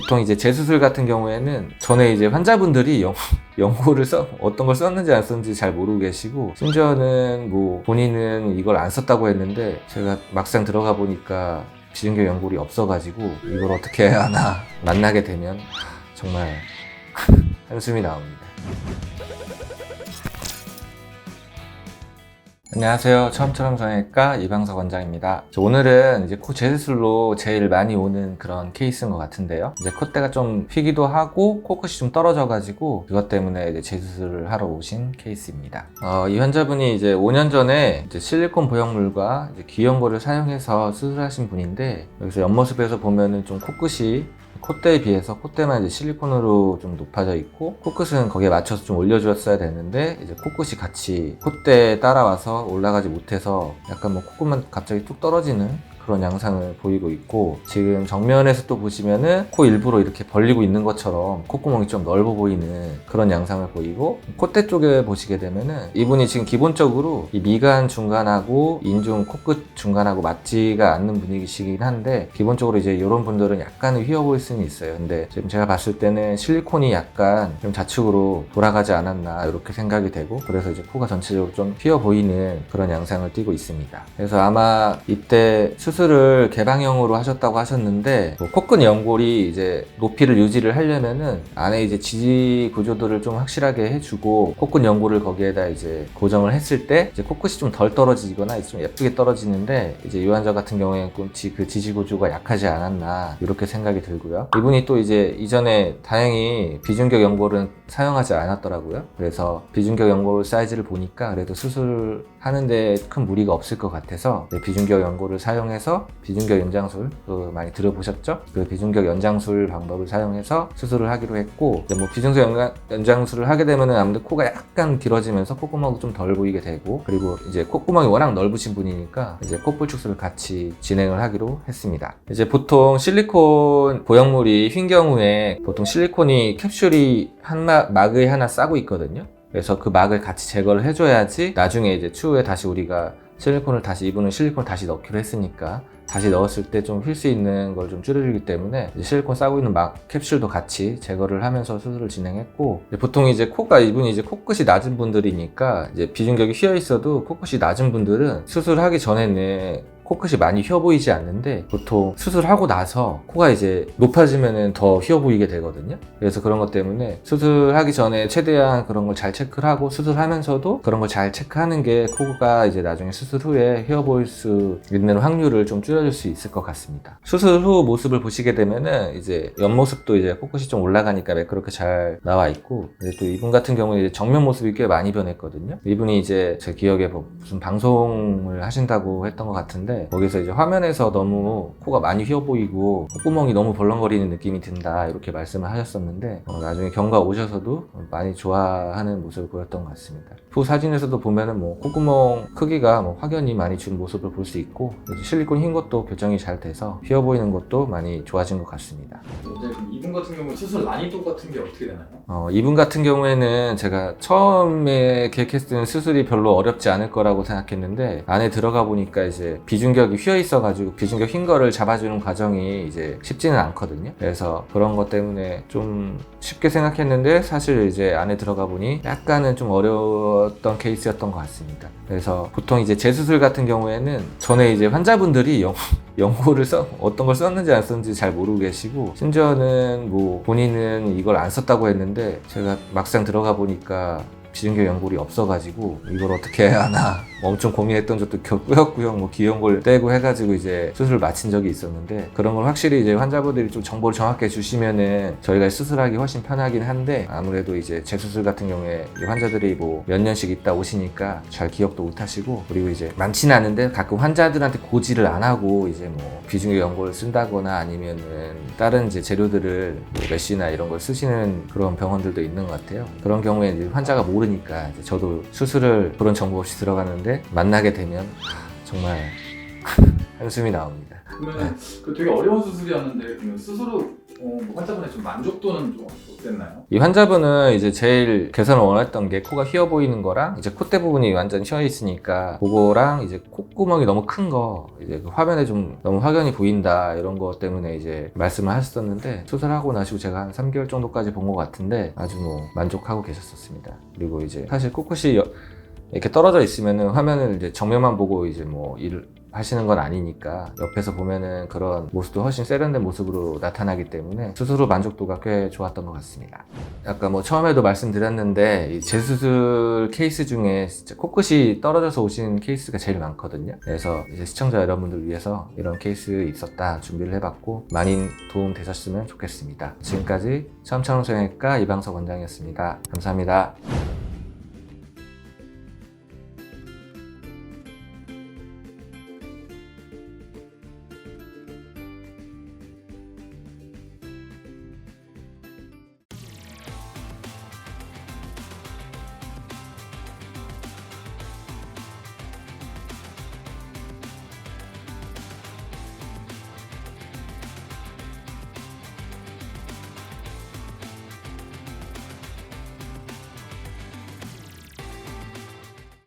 보통 이제 재수술 같은 경우에는 전에 이제 환자분들이 연, 연고를 써 어떤 걸 썼는지 안 썼는지 잘 모르고 계시고 심지어는 뭐 본인은 이걸 안 썼다고 했는데 제가 막상 들어가 보니까 비중격 연골이 없어가지고 이걸 어떻게 해야 하나 만나게 되면 정말 한숨이 나옵니다. 안녕하세요. 처음처럼 성형외과 이방석 원장입니다. 저 오늘은 이제 코 재수술로 제일 많이 오는 그런 케이스인 것 같은데요. 이제 콧대가 좀 휘기도 하고 코끝이 좀 떨어져가지고 그것 때문에 이제 재수술을 하러 오신 케이스입니다. 어, 이 환자분이 이제 5년 전에 이제 실리콘 보형물과 귀연고를 사용해서 수술하신 분인데 여기서 옆모습에서 보면은 좀 코끝이 콧대에 비해서 콧대만 이제 실리콘으로 좀 높아져 있고 코끝은 거기에 맞춰서 좀 올려주었어야 되는데 이제 코끝이 같이 콧대에 따라와서 올라가지 못해서 약간 뭐 코끝만 갑자기 뚝 떨어지는 그런 양상을 보이고 있고 지금 정면에서 또 보시면은 코 일부러 이렇게 벌리고 있는 것처럼 콧구멍이 좀 넓어 보이는 그런 양상을 보이고 콧대 쪽에 보시게 되면은 이분이 지금 기본적으로 이 미간 중간하고 인중 코끝 중간하고 맞지가 않는 분위기시긴 한데 기본적으로 이제 이런 분들은 약간은 휘어 보일 수는 있어요. 근데 지금 제가 봤을 때는 실리콘이 약간 좀 좌측으로 돌아가지 않았나 이렇게 생각이 되고 그래서 이제 코가 전체적으로 좀 휘어 보이는 그런 양상을 띠고 있습니다. 그래서 아마 이때 수술 을 개방형으로 하셨다고 하셨는데 뭐 코끝 연골이 이제 높이를 유지를 하려면은 안에 이제 지지 구조들을 좀 확실하게 해주고 코끝 연골을 거기에다 이제 고정을 했을 때 이제 코끝이 좀 덜 떨어지거나 좀 예쁘게 떨어지는데 이제 이 환자 같은 경우에는 지- 그 지지 구조가 약하지 않았나 이렇게 생각이 들고요. 이분이 또 이제 이전에 다행히 비중격 연골은 사용하지 않았더라고요. 그래서 비중격 연골 사이즈를 보니까 그래도 수술 하는데 큰 무리가 없을 것 같아서 네, 비중격 연골을 사용해서 비중격 연장술 그 많이 들어보셨죠? 그 비중격 연장술 방법을 사용해서 수술을 하기로 했고 뭐 비중격 연장술을 하게 되면은 아무래도 코가 약간 길어지면서 콧구멍도 좀 덜 보이게 되고 그리고 이제 콧구멍이 워낙 넓으신 분이니까 이제 콧볼 축술을 같이 진행을 하기로 했습니다. 이제 보통 실리콘 보형물이 휜 경우에 보통 실리콘이 캡슐이 한 막, 막을 하나 싸고 있거든요. 그래서 그 막을 같이 제거를 해줘야지 나중에 이제 추후에 다시 우리가 실리콘을 다시 이분은 실리콘을 다시 넣기로 했으니까 다시 넣었을 때 좀 휠 수 있는 걸 좀 줄여주기 때문에 실리콘 싸고 있는 막 캡슐도 같이 제거를 하면서 수술을 진행했고 이제 보통 이제 코가 이분이 이제 코끝이 낮은 분들이니까 이제 비중격이 휘어 있어도 코끝이 낮은 분들은 수술하기 전에는 코끝이 많이 휘어 보이지 않는데 보통 수술하고 나서 코가 이제 높아지면은 더 휘어 보이게 되거든요. 그래서 그런 것 때문에 수술하기 전에 최대한 그런 걸 잘 체크를 하고 수술하면서도 그런 걸 잘 체크하는 게 코가 이제 나중에 수술 후에 휘어 보일 수 있는 확률을 좀 줄여줄 수 있을 것 같습니다. 수술 후 모습을 보시게 되면은 이제 옆모습도 이제 코끝이 좀 올라가니까 매끄럽게 잘 나와 있고 또 이분 같은 경우는 이제 정면 모습이 꽤 많이 변했거든요. 이분이 이제 제 기억에 뭐 무슨 방송을 하신다고 했던 것 같은데 거기서 이제 화면에서 너무 코가 많이 휘어 보이고 콧구멍이 너무 벌렁거리는 느낌이 든다 이렇게 말씀을 하셨었는데 어, 나중에 경과 오셔서도 많이 좋아하는 모습을 보였던 것 같습니다. 후 사진에서도 보면은 뭐 콧구멍 크기가 뭐 확연히 많이 준 모습을 볼 수 있고 실리콘 흰 것도 교정이 잘 돼서 휘어 보이는 것도 많이 좋아진 것 같습니다. 이분 같은 경우 수술 난이도 같은 게 어떻게 되나요? 어, 이분 같은 경우에는 제가 처음에 계획했을 때는 수술이 별로 어렵지 않을 거라고 생각했는데 안에 들어가 보니까 이제 비중 격이 휘어 있어가지고 비중격 휜 거를 잡아주는 과정이 이제 쉽지는 않거든요. 그래서 그런 것 때문에 좀 쉽게 생각했는데 사실 이제 안에 들어가 보니 약간은 좀 어려웠던 케이스였던 것 같습니다. 그래서 보통 이제 재수술 같은 경우에는 전에 이제 환자분들이 영, 연고를 써 어떤 걸 썼는지 안 썼는지 잘 모르고 계시고 심지어는 뭐 본인은 이걸 안 썼다고 했는데 제가 막상 들어가 보니까 비중격 연골이 없어가지고 이걸 어떻게 해야 하나 엄청 고민했던 적도 겨- 꾸역꾸역 뭐 기연골 떼고 해가지고 이제 수술을 마친 적이 있었는데 그런 걸 확실히 이제 환자분들이 좀 정보를 정확하게 주시면은 저희가 수술하기 훨씬 편하긴 한데 아무래도 이제 재수술 같은 경우에 이 환자들이 뭐 몇 년씩 있다 오시니까 잘 기억도 못 하시고 그리고 이제 많지는 않은데 가끔 환자들한테 고지를 안 하고 이제 뭐 비중격 연골을 쓴다거나 아니면은 다른 이제 재료들을 뭐 메쉬나 이런 걸 쓰시는 그런 병원들도 있는 것 같아요. 그런 경우에 이제 환자가 모 르니까 이제 저도 수술을 그런 정보 없이 들어가는데 만나게 되면 하, 정말 한숨이 나옵니다. 그러면 그 되게 어려운 수술이었는데 그러면 수술 후 어, 뭐 환자분의 좀 만족도는 좀 어땠나요? 이 환자분은 이제 제일 개선을 원했던 게 코가 휘어 보이는 거랑 이제 콧대 부분이 완전 휘어 있으니까 그거랑 이제 콧구멍이 너무 큰 거 이제 그 화면에 좀 너무 확연히 보인다 이런 거 때문에 이제 말씀을 하셨었는데 수술하고 나시고 제가 한 3개월 정도까지 본 것 같은데 아주 뭐 만족하고 계셨었습니다. 그리고 이제 사실 코끝이 여- 이렇게 떨어져 있으면은 화면을 이제 정면만 보고 이제 뭐 일을 하시는 건 아니니까 옆에서 보면은 그런 모습도 훨씬 세련된 모습으로 나타나기 때문에 후 만족도가 꽤 좋았던 것 같습니다. 아까 뭐 처음에도 말씀드렸는데 이 재수술 케이스 중에 진짜 코끝이 떨어져서 오신 케이스가 제일 많거든요. 그래서 이제 시청자 여러분들 위해서 이런 케이스 있었다 준비를 해봤고 많이 도움 되셨으면 좋겠습니다. 지금까지 처음처럼 성형외과 이방석 원장이었습니다. 감사합니다.